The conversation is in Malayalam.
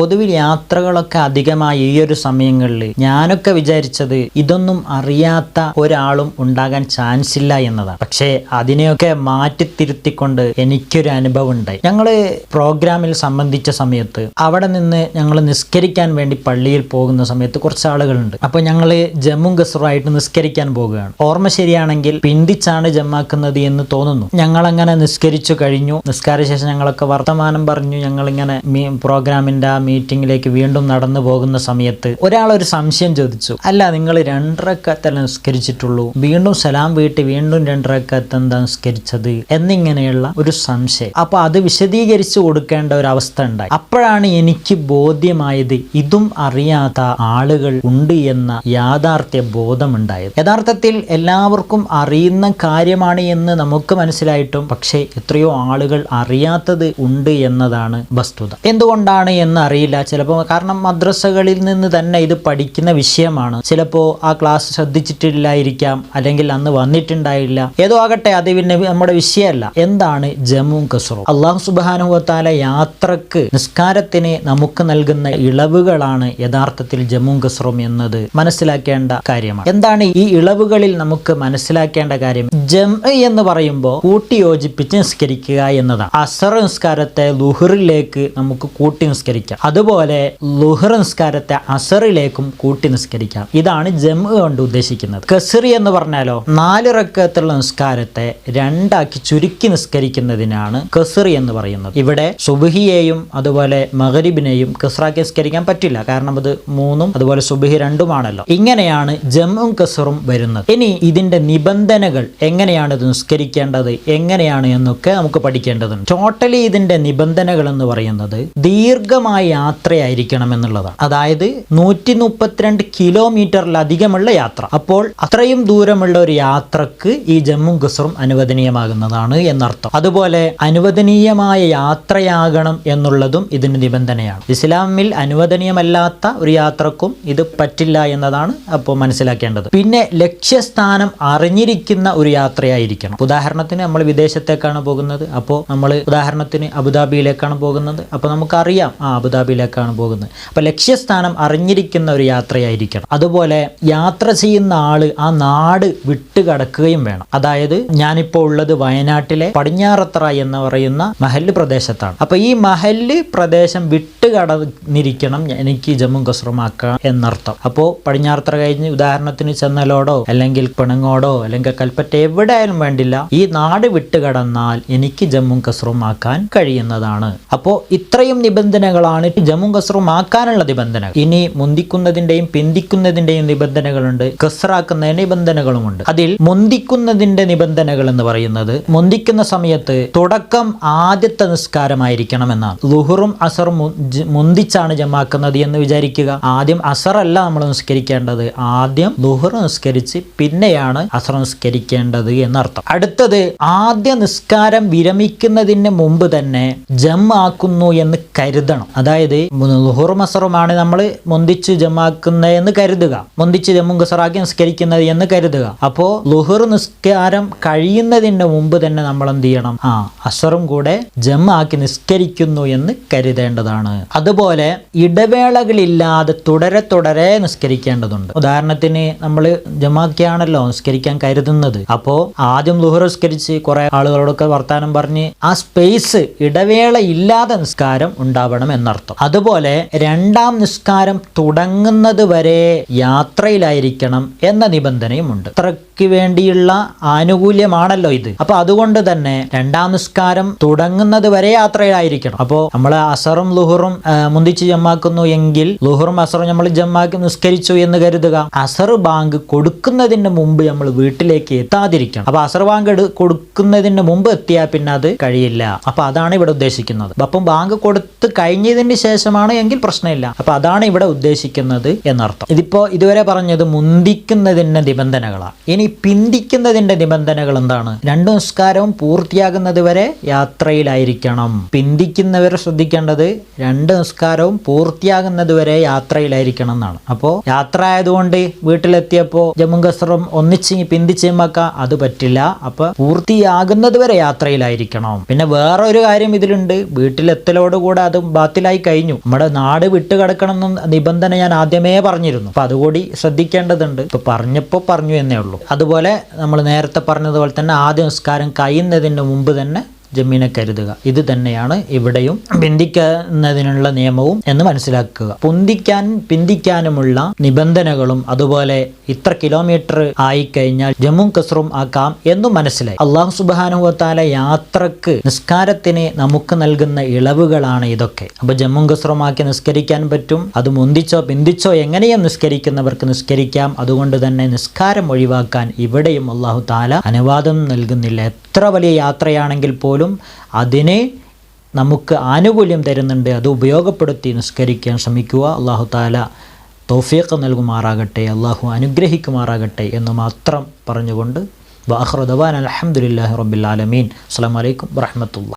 പൊതുവിൽ യാത്രകളൊക്കെ അധികമായി ഈ ഒരു സമയങ്ങളിൽ ഞാനൊക്കെ വിചാരിച്ചത് ഇതൊന്നും അറിയാത്ത ഒരാളും ഉണ്ടാകാൻ ചാൻസ് ഇല്ല എന്നതാണ്. പക്ഷേ അതിനെയൊക്കെ മാറ്റിത്തിരുത്തിക്കൊണ്ട് എനിക്കൊരു അനുഭവം ഉണ്ടായി. ഞങ്ങൾ പ്രോഗ്രാമിൽ സംബന്ധിച്ച സമയത്ത് അവിടെ നിന്ന് ഞങ്ങൾ നിസ്കരിക്കാൻ വേണ്ടി പള്ളിയിൽ പോകുന്ന സമയത്ത് കുറച്ച് ആളുകളുണ്ട്. അപ്പൊ ഞങ്ങൾ ജമ്മു ഗസറുമായിട്ട് നിസ്കരിക്കാൻ പോകുകയാണ്. ഓർമ്മ ശരിയാണെങ്കിൽ പിന്തിച്ചാണ് ജമ്മാക്കുന്നത് എന്ന് തോന്നുന്നു. ഞങ്ങൾ അങ്ങനെ നിസ്കരിച്ചു കഴിഞ്ഞു. നിസ്കാര ശേഷം ഞങ്ങളൊക്കെ വർത്തമാനം പറഞ്ഞു. ഞങ്ങളിങ്ങനെ ഇങ്ങനെ പ്രോഗ്രാമിന്റെ മീറ്റിംഗിലേക്ക് വീണ്ടും നടന്നു പോകുന്ന സമയത്ത് ഒരാൾ ഒരു സംശയം ചോദിച്ചു. അല്ല നിങ്ങൾ രണ്ടരക്കത്തല്ല നിസ്കരിച്ചിട്ടുള്ളൂ. വീണ്ടും സലാം വീട്ടി വീണ്ടും രണ്ടരക്കത്ത് എന്താ നിസ്കരിച്ചത്? എന്നിങ്ങനെയുള്ള ഒരു സംശയം. അപ്പൊ അത് വിശദീകരിച്ചു കൊടുക്കേണ്ട ഒരു അവസ്ഥ ഉണ്ടായി. അപ്പോഴാണ് എനിക്ക് ബോധ്യമായത് ഇതും അറിയാത്ത ആളുകൾ ഉണ്ട് എന്ന യാഥാർത്ഥ്യ ബോധമുണ്ടായത്. യഥാർത്ഥത്തിൽ എല്ലാവർക്കും അറിയുന്ന കാര്യമാണ് എന്ന് നമുക്ക് മനസ്സിലായിട്ടും പക്ഷേ എത്രയോ ആളുകൾ അറിയാത്തത് ഉണ്ട് എന്നതാണ് വസ്തുത. എന്തുകൊണ്ടാണ് എന്ന് അറിയില്ല. ചിലപ്പോൾ കാരണം മദ്രസകളിൽ നിന്ന് തന്നെ ഇത് പഠിക്കുന്ന വിഷയമാണ്. ചിലപ്പോൾ ആ ക്ലാസ് ശ്രദ്ധിച്ചിട്ടില്ലായിരിക്കാം അല്ലെങ്കിൽ അന്ന് വന്നിട്ടുണ്ടായില്ല. ഏതോ ആകട്ടെ അത് പിന്നെ നമ്മുടെ വിഷയമല്ല. എന്താണ് ജമ്മു കസറു അള്ളാഹു സുബാനുഭവത്താല യാത്രയ്ക്ക് നിസ്കാരത്തിന് നമുക്ക് നൽകുന്ന ഇളവുകളാണ് യഥാർത്ഥത്തിൽ ജമ്മു കസറും എന്നത്. മനസ്സിലാക്കേണ്ട കാര്യമാണ്. എന്താണ് ഈ ഇളവുകളിൽ നമുക്ക് മനസ്സിലാക്കേണ്ട കാര്യം? ജം എന്ന് പറയുമ്പോൾ കൂട്ടി യോജിപ്പിച്ച് നിസ്കരിക്കുക എന്നതാണ്. അസർ നിസ്കാരത്തെ ലുഹറിലേക്ക് നമുക്ക് കൂട്ടി നിസ്കരിക്കാം. അതുപോലെ ലുഹർ നിസ്കാരത്തെ അസറിലേക്കും കൂട്ടി നിസ്കരിക്കാം. ഇതാണ് ജം കൊണ്ട് ഉദ്ദേശിക്കുന്നത്. കസറി എന്ന് പറഞ്ഞാലോ നാല് റക്കത്തുള്ള നിസ്കാരത്തെ രണ്ടാക്കി ചുരുക്കി നിസ്കരിക്കുന്നതിനാണ് കസറി എന്ന് പറയുന്നത്. ഇവിടെ സുബഹിയെയും അതുപോലെ മഹരിബിനെയും കസറാക്കി നിസ്കരിക്കാൻ പറ്റില്ല. കാരണം അത് മൂന്നും അതുപോലെ സുബഹി രണ്ടുമാണല്ലോ. ഇങ്ങനെയാണ് ജമ്മും കസറും വരുന്നത്. ഇനി ഇതിന്റെ നിബന്ധനകൾ എങ്ങനെയാണ് ഇത് നിസ്കരിക്കേണ്ടത് എങ്ങനെയാണ് എന്നൊക്കെ നമുക്ക് പഠിക്കേണ്ടതുണ്ട്. ടോട്ടലി ഇതിന്റെ നിബന്ധനകൾ എന്ന് പറയുന്നത് ദീർഘമായ യാത്രയായിരിക്കണം എന്നുള്ളതാണ് അതായത് നൂറ്റി മുപ്പത്തിരണ്ട് കിലോമീറ്ററിലധികമുള്ള യാത്ര. അപ്പോൾ അത്രയും ദൂരമുള്ള ഒരു യാത്രയ്ക്ക് ഈ ജമ്മു കസറും അനുവദനീയമാകുന്നതാണ് എന്നർത്ഥം. അതുപോലെ അനുവദനീയമായ യാത്രയാകണം എന്നുള്ളതും ഇതിന് നിബന്ധനയാണ്. ഇസ്ലാമിൽ അനുവദനീയമല്ലാത്ത ഒരു യാത്രക്കും ഇത് പറ്റില്ല എന്നതാണ് അപ്പോൾ മനസ്സിലാക്കേണ്ടത്. പിന്നെ ലക്ഷ്യസ്ഥാനം അറിഞ്ഞിരിക്കുന്ന ഒരു യാത്രയായിരിക്കണം. ഉദാഹരണത്തിന് നമ്മൾ വിദേശത്തേക്കാണ് പോകുന്നത്. അപ്പോൾ നമ്മൾ ഉദാഹരണത്തിന് അബുദാബിയിലേക്കാണ് പോകുന്നത്. അപ്പോൾ നമുക്കറിയാം ആ അബുദാബിയിലേക്കാണ് പോകുന്നത്. അപ്പോൾ ലക്ഷ്യസ്ഥാനം അറിഞ്ഞിരിക്കുന്ന ഒരു യാത്രയായിരിക്കണം. അതുപോലെ യാത്ര ചെയ്യുന്ന ആൾ ആ നാട് വിട്ട് കടക്കുകയും വേണം. അതായത് ഞാനിപ്പോൾ ഉള്ളത് വയനാട്ടിലെ പടിഞ്ഞാറത്തറ എന്ന് പറയുന്ന മഹൽ പ്രദേശത്താണ്. അപ്പോൾ ഈ മഹൽ പ്രദേശം വിട്ട് കടന്നിരിക്കണം എനിക്ക് ജമ്മു കസറുമാക്കാം എന്നർത്ഥം. അപ്പോൾ പടിഞ്ഞാറത്തറ കഴിഞ്ഞ് ഉദാഹരണത്തിന് ചെന്നലോടോ അല്ലെങ്കിൽ പിണങ്ങോടോ അല്ലെങ്കിൽ കൽപ്പറ്റ എവിടെ ആയാലും വേണ്ടില്ല ഈ നാട് വിട്ട് കടന്നാൽ എനിക്ക് ജമ്മു കസ്രമാക്കാൻ കഴിയുന്നതാണ്. അപ്പോൾ ഇത്രയും നിബന്ധനകളാണ് ജമ്മു കസറുമാക്കാനുള്ള നിബന്ധന ഇനി മുന്തിക്കുന്നതിന്റെയും പിന്തിക്കുന്നതിന്റെയും നിബന്ധനകളുണ്ട്. കസറാക്കുന്നതിന് നിബന്ധനകളുമുണ്ട്. അതിൽ മുന്തിക്കുന്നതിന്റെ നിബന്ധനകൾ എന്ന് പറയുന്നത് മുന്തിക്കുന്ന സമയത്ത് തുടക്കം ആദ്യത്തെ നിസ്കാരമായിരിക്കണം എന്നാണ് ലുഹറും അസറും മുന്തിച്ചാണ് ജമാക്കുന്നത് എന്ന് വിചാരിക്കുക. ആദ്യം അസറല്ല നമ്മൾ നിസ്കരിക്കേണ്ടത്. ആദ്യം ലുഹർ നിസ്കരിച്ച് പിന്നെയാണ് അസർ നിസ്കരിക്കേണ്ടത് എന്നർത്ഥം. അടുത്തത് ആദ്യ നിസ്കാരം വിരമിക്കുന്നതിന് മുമ്പ് തന്നെ ജം ആക്കുന്നു എന്ന് കരുതണം. അതായത് ലുഹറും മസറുമാണ് നമ്മൾ മുന്തിച്ച് ജമാക്കുന്നത് എന്ന് കരുതുക. മുന്തിച്ച് ജമ്മു ഗസറാക്കി നിസ്കരിക്കുന്നത് എന്ന് കരുതുക. അപ്പോ ലുഹർ നിസ്കാരം കഴിയുന്നതിന് മുമ്പ് തന്നെ നമ്മൾ എന്ത് ചെയ്യണം? ആ അസറും കൂടെ ജമാക്കി നിസ്കരിക്കുന്നു എന്ന് കരുതേണ്ടതാണ്. അതുപോലെ ഇടവേളകളില്ലാതെ തുടരെ തുടരെ നിസ്കരിക്കേണ്ടതുണ്ട്. ഉദാഹരണത്തിന് നമ്മൾ ജമാക്കിയാണല്ലോ നിസ്കരിക്കാൻ കരുതുന്നത്. അപ്പോ ആദ്യം ലുഹർ നിസ്കരിച്ച് കുറെ ആളുകളോടൊക്കെ വർത്തമാനം പറഞ്ഞ് ആ സ്പേസ് ഇടവേള ഇല്ലാതെ നിസ്കാരം ഉണ്ടാവണം എന്നർത്ഥം. അതുപോലെ രണ്ടാം നിസ്കാരം തുടങ്ങുന്നത് വരെ യാത്രയിലായിരിക്കണം എന്ന നിബന്ധനയുമുണ്ട്. യാത്രയ്ക്ക് വേണ്ടിയുള്ള ആനുകൂല്യമാണല്ലോ ഇത്. അപ്പൊ അതുകൊണ്ട് തന്നെ രണ്ടാം നിസ്കാരം തുടങ്ങുന്നത് വരെ യാത്രയിലായിരിക്കണം. അപ്പോൾ നമ്മൾ അസറും ലുഹറും മുന്തിച്ച് ജമ്മാക്കുന്നു എങ്കിൽ ലുഹറും അസറും നമ്മൾ ജമ്മാക്കി നിസ്കരിച്ചു എന്ന് കരുതുക. അസർ ബാങ്ക് കൊടുക്കുന്നതിന് മുമ്പ് നമ്മൾ വീട്ടിലേക്ക് എത്താതിരിക്കണം. അപ്പൊ അസർ ബാങ്ക് കൊടുക്കുന്നതിന് മുമ്പ് എത്തിയാൽ പിന്നെ അത് കഴിയില്ല. അപ്പൊ അതാണ് ഇവിടെ ഉദ്ദേശിക്കുന്നത്. അപ്പം ബാങ്ക് കൊടുത്ത് കഴിഞ്ഞതിന് ശേഷമാണ് എങ്കിൽ പ്രശ്നമില്ല. അപ്പൊ അതാണ് ഇവിടെ ഉദ്ദേശിക്കുന്നത് എന്നർത്ഥം. ഇതിപ്പോ ഇതുവരെ പറഞ്ഞത് മുന്തിക്കുന്നതിന്റെ നിബന്ധനകളാണ്. ഇനി പിന്തിക്കുന്നതിന്റെ നിബന്ധനകൾ എന്താണ്? രണ്ടു നിസ്കാരവും പൂർത്തിയാകുന്നത് വരെ യാത്രയിലായിരിക്കണം. പിന്തിക്കുന്നവർ ശ്രദ്ധിക്കേണ്ടത് രണ്ട് നിസ്കാരവും പൂർത്തിയാകുന്നത് വരെ യാത്രയിലായിരിക്കണം എന്നാണ്. അപ്പോൾ യാത്ര ആയതുകൊണ്ട് വീട്ടിലെത്തിയപ്പോൾ ജമ്മു കസറും ഒന്നിച്ച് പിന്തിച്ചുമക്ക അത് പറ്റില്ല. അപ്പൊ പൂർത്തിയാകുന്നത് വരെ യാത്രയിലായിരിക്കണം. പിന്നെ വേറൊരു കാര്യം ഇതിലുണ്ട്. വീട്ടിലെത്തലോടുകൂടെ അതും ബാത്തിലായി കഴിഞ്ഞു. നമ്മുടെ നാട് വിട്ട് കിടക്കണം എന്ന നിബന്ധന ഞാൻ ആദ്യമേ പറഞ്ഞിരുന്നു. അപ്പൊ അതുകൂടി ശ്രദ്ധിക്കേണ്ടതുണ്ട്. ഇപ്പൊ പറഞ്ഞപ്പോൾ പറഞ്ഞു എന്നേ ഉള്ളൂ. അതുപോലെ നമ്മൾ നേരത്തെ പറഞ്ഞതുപോലെ തന്നെ ആദ്യ നിസ്കാരം കഴിയുന്നതിന് മുമ്പ് തന്നെ ജമീനെ കരുതുക. ഇത് തന്നെയാണ് ഇവിടെയും പിന്തിക്കുന്നതിനുള്ള നിയമവും എന്ന് മനസ്സിലാക്കുക. പൊന്തിക്കാൻ പിന്തിക്കാനുമുള്ള നിബന്ധനകളും അതുപോലെ ഇത്ര കിലോമീറ്റർ ആയി കഴിഞ്ഞാൽ ജമ്മു കസറും ആക്കാം എന്നും മനസ്സിലായി. അള്ളാഹു സുബാനുഭവത്താല യാത്രയ്ക്ക് നിസ്കാരത്തിന് നമുക്ക് നൽകുന്ന ഇളവുകളാണ് ഇതൊക്കെ. അപ്പൊ ജമ്മു കസറുമാക്കി നിസ്കരിക്കാൻ പറ്റും അത് മുന്തിച്ചോ പിന്തിച്ചോ എങ്ങനെയും നിസ്കരിക്കുന്നവർക്ക് നിസ്കരിക്കാം. അതുകൊണ്ട് തന്നെ നിസ്കാരം ഒഴിവാക്കാൻ ഇവിടെയും അള്ളാഹു താല അനുവാദം നൽകുന്നില്ല. എത്ര വലിയ യാത്രയാണെങ്കിൽ പോലും അതിനെ നമുക്ക് ആനുകൂല്യം തരുന്നുണ്ട്. അത് ഉപയോഗപ്പെടുത്തി നിസ്കരിക്കാൻ ശ്രമിക്കുക. അള്ളാഹു താല തോഫിയൊക്കെ നൽകുമാറാകട്ടെ അള്ളാഹു അനുഗ്രഹിക്കുമാറാകട്ടെ എന്ന് മാത്രം പറഞ്ഞുകൊണ്ട് ബാഹ്റുദാൻ അലഹമുല്ലാ റബ്ബിൽ ആലമീൻ. അസ്സാം വലൈക്കും വറഹമത്തുള്ള